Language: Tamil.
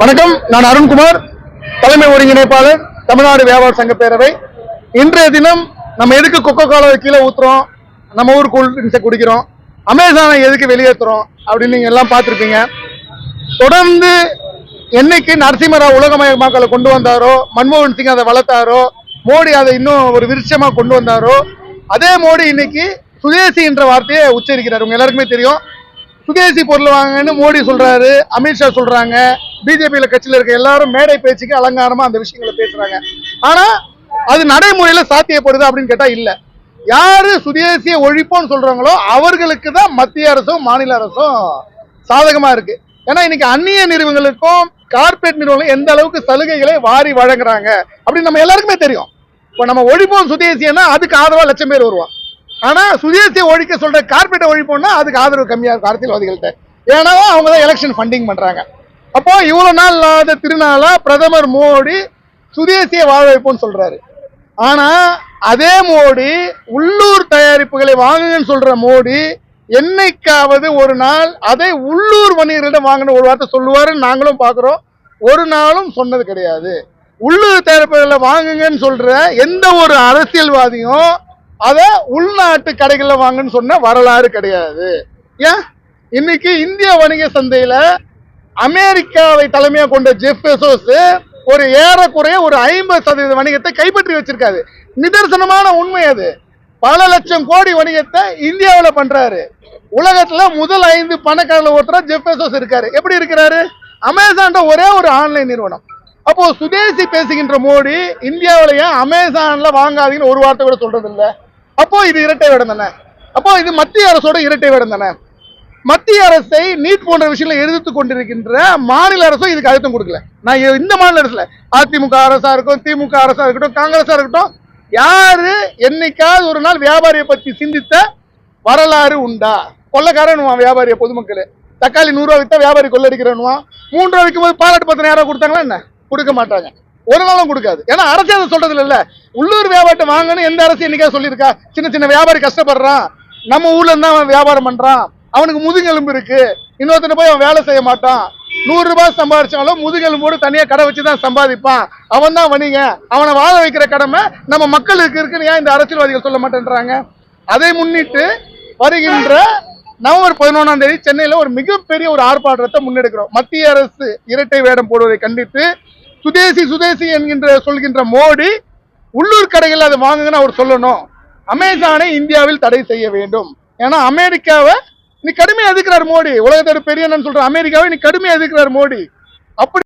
வணக்கம் நான் அருண்குமார் தலைமை ஒருங்கிணைப்பாளர் தமிழ்நாடு வியாபார சங்க பேரவை. இன்றைய தினம் நம்ம எதுக்கு கொக்கோ கோலாவை கீழே ஊத்துறோம்? நம்ம ஊர் கூல் ட்ரிங்க்ஸை குடிக்கிறோம். அமேசானை எதுக்கு வெளியேற்றுறோம் அப்படின்னு நீங்கள் எல்லாம் பார்த்துருப்பீங்க. தொடர்ந்து என்னைக்கு நரசிம்மராவ் உலகமயமாக்கலை கொண்டு வந்தாரோ மன்மோகன் சிங் அதை வளர்த்தாரோ மோடி அதை இன்னும் ஒரு விருட்சமாக கொண்டு வந்தாரோ அதே மோடி இன்னைக்கு சுதேசி என்ற வார்த்தையை உச்சரிக்கிறார். உங்க எல்லாருக்குமே தெரியும். சுதேசி பொருள் வாங்கன்னு மோடி சொல்றாரு அமித்ஷா சொல்றாங்க. பிஜேபியில கட்சியில இருக்க எல்லாரும் மேடை பேச்சுக்கு அலங்காரமா அந்த விஷயங்களை பேசுறாங்க. ஆனா அது நடைமுறையில சாத்தியப்படுது அப்படின்னு கேட்டா இல்ல. யாரு சுதேசிய ஒழிப்போம்னு சொல்றாங்களோ அவர்களுக்கு தான் மத்திய அரசும் மாநில அரசும் சாதகமா இருக்கு. ஏன்னா இன்னைக்கு அந்நிய நிறுவனங்களுக்கும் கார்பரேட் நிறுவனங்களும் எந்த அளவுக்கு சலுகைகளை வாரி வழங்குறாங்க அப்படின்னு நம்ம எல்லாருக்குமே தெரியும். இப்போ நம்ம ஒழிப்போம் சுதேசியன்னா அதுக்கு ஆதரவா லட்சம் பேர் வருவான் ஆனா சுதேசிய ஒழிக்க சொல்ற கார்பரேட்டை ஒழிப்போம்னா அதுக்கு ஆதரவு கம்மியா இருக்கும் அரசியல்வாதிகள்கிட்ட. ஏன்னா அவங்க தான் எலெக்ஷன் ஃபண்டிங் பண்றாங்க. அப்போ இவ்வளவு நாள் இல்லாத திருநாளா பிரதமர் மோடி சுதேசிய வாழ வைப்போம்னு சொல்றாரு. ஆனா அதே மோடி உள்ளூர் தயாரிப்புகளை வாங்குங்கன்னு சொல்ற மோடி என்னைக்காவது ஒரு நாள் அதை உள்ளூர் வணிகர்களிடம் வாங்கின ஒரு வார்த்தை சொல்லுவாருன்னு நாங்களும் பார்க்குறோம். ஒரு நாளும் சொன்னது கிடையாது. உள்ளூர் தயாரிப்புகளை வாங்குங்கன்னு சொல்ற எந்த ஒரு அரசியல்வாதியும் அதை உள்நாட்டு கடைகளில் வாங்கன்னு சொன்ன வரலாறு கிடையாது. ஏன்? இன்னைக்கு இந்திய வணிக சந்தையில அமெரிக்காவை தலைமையாக கொண்ட ஜெஃப் பெசோஸ் ஒரு ஏறக்குறைய ஒரு ஐம்பது சதவீத வணிகத்தை கைப்பற்றி வச்சிருக்காரு. நிதர்சனமான உண்மை அது. பல லட்சம் கோடி வணிகத்தை இந்தியாவில் பண்றாரு. உலகத்துல முதல் ஐந்து பணக்காரர்கள் ஒருத்தர் ஜெஃப் பெசோஸ் இருக்காரு. எப்படி இருக்கிறாரு? அமேசான் ஒரே ஒரு ஆன்லைன் நிறுவனம். அப்போ சுதேசி பேசுகின்ற மோடி இந்தியாவிலேயே அமேசான்ல வாங்காதீங்கன்னு ஒரு வார்த்தை கூட சொல்றது இல்லை அப்போ இது இரட்டை வேடம் தானே? அப்போ இது மத்திய அரசோட இரட்டை வேடம் தானே? மத்திய அரசை நீட் போன்ற விஷயங்களை எதிர்த்து கொண்டிருக்கின்ற மாநில அரசும் இதுக்கு அழுத்தம் கொடுக்கல. நான் இந்த மாநில அரசுல அதிமுக அரசா இருக்கட்டும் திமுக அரசா இருக்கட்டும் காங்கிரஸா இருக்கட்டும் யாரு என்னைக்காவது ஒரு நாள் வியாபாரியை பத்தி சிந்தித்த வரலாறு உண்டா? கொள்ளக்காரன் வியாபாரிய பொதுமக்கள். தக்காளி நூறுரூவா வித்தா வியாபாரி கொள்ளடிக்கிறனுவா மூன்று ரூபா விற்கும் போது பாராட்டு பத்திரம் கொடுத்தாங்களா என்ன? கொடுக்க மாட்டாங்க. ஒரு நாளும் கொடுக்காது. ஏன்னா அரசு அதை சொல்றது இல்ல. உள்ளூர் வியாபாரத்தை வாங்கன்னு எந்த அரசு என்னைக்கா சொல்லியிருக்கா? சின்ன சின்ன வியாபாரி கஷ்டப்படுறான். நம்ம ஊர்ல இருந்தா அவன் வியாபாரம் பண்றான். அவனுக்கு முதுகெலும்பு இருக்கு. இன்னொருத்தனை போய் அவன் வேலை செய்ய மாட்டான். நூறு ரூபாய் சம்பாதிச்சாலும் முதுகெலும்போடு தனியாக கடை வச்சு தான் சம்பாதிப்பான். அவன் தான் வணிக அவனை வாழ வைக்கிற கடமை நம்ம மக்களுக்கு இருக்குன்னு ஏன் இந்த அரசியல்வாதிகள் சொல்ல மாட்டேன்றாங்க? அதை முன்னிட்டு வருகின்ற நவம்பர் பதினொன்றாம் தேதி சென்னையில் ஒரு மிகப்பெரிய ஒரு ஆர்ப்பாட்டத்தை முன்னெடுக்கிறோம். மத்திய அரசு இரட்டை வேடம் போடுவதை கண்டித்து சுதேசி சுதேசி என்கின்ற சொல்கின்ற மோடி உள்ளூர் கடைகளில் அதை வாங்குங்கன்னு அவர் சொல்லணும். அமேசானை இந்தியாவில் தடை செய்ய வேண்டும். ஏன்னா அமெரிக்காவை நீ கடுமையா எதிர்க்கிறார் மோடி. உலகத்தோட பெரிய சொல்ற அமெரிக்காவை நீ கடுமையா எதிர்க்கிறார் மோடி. அப்படி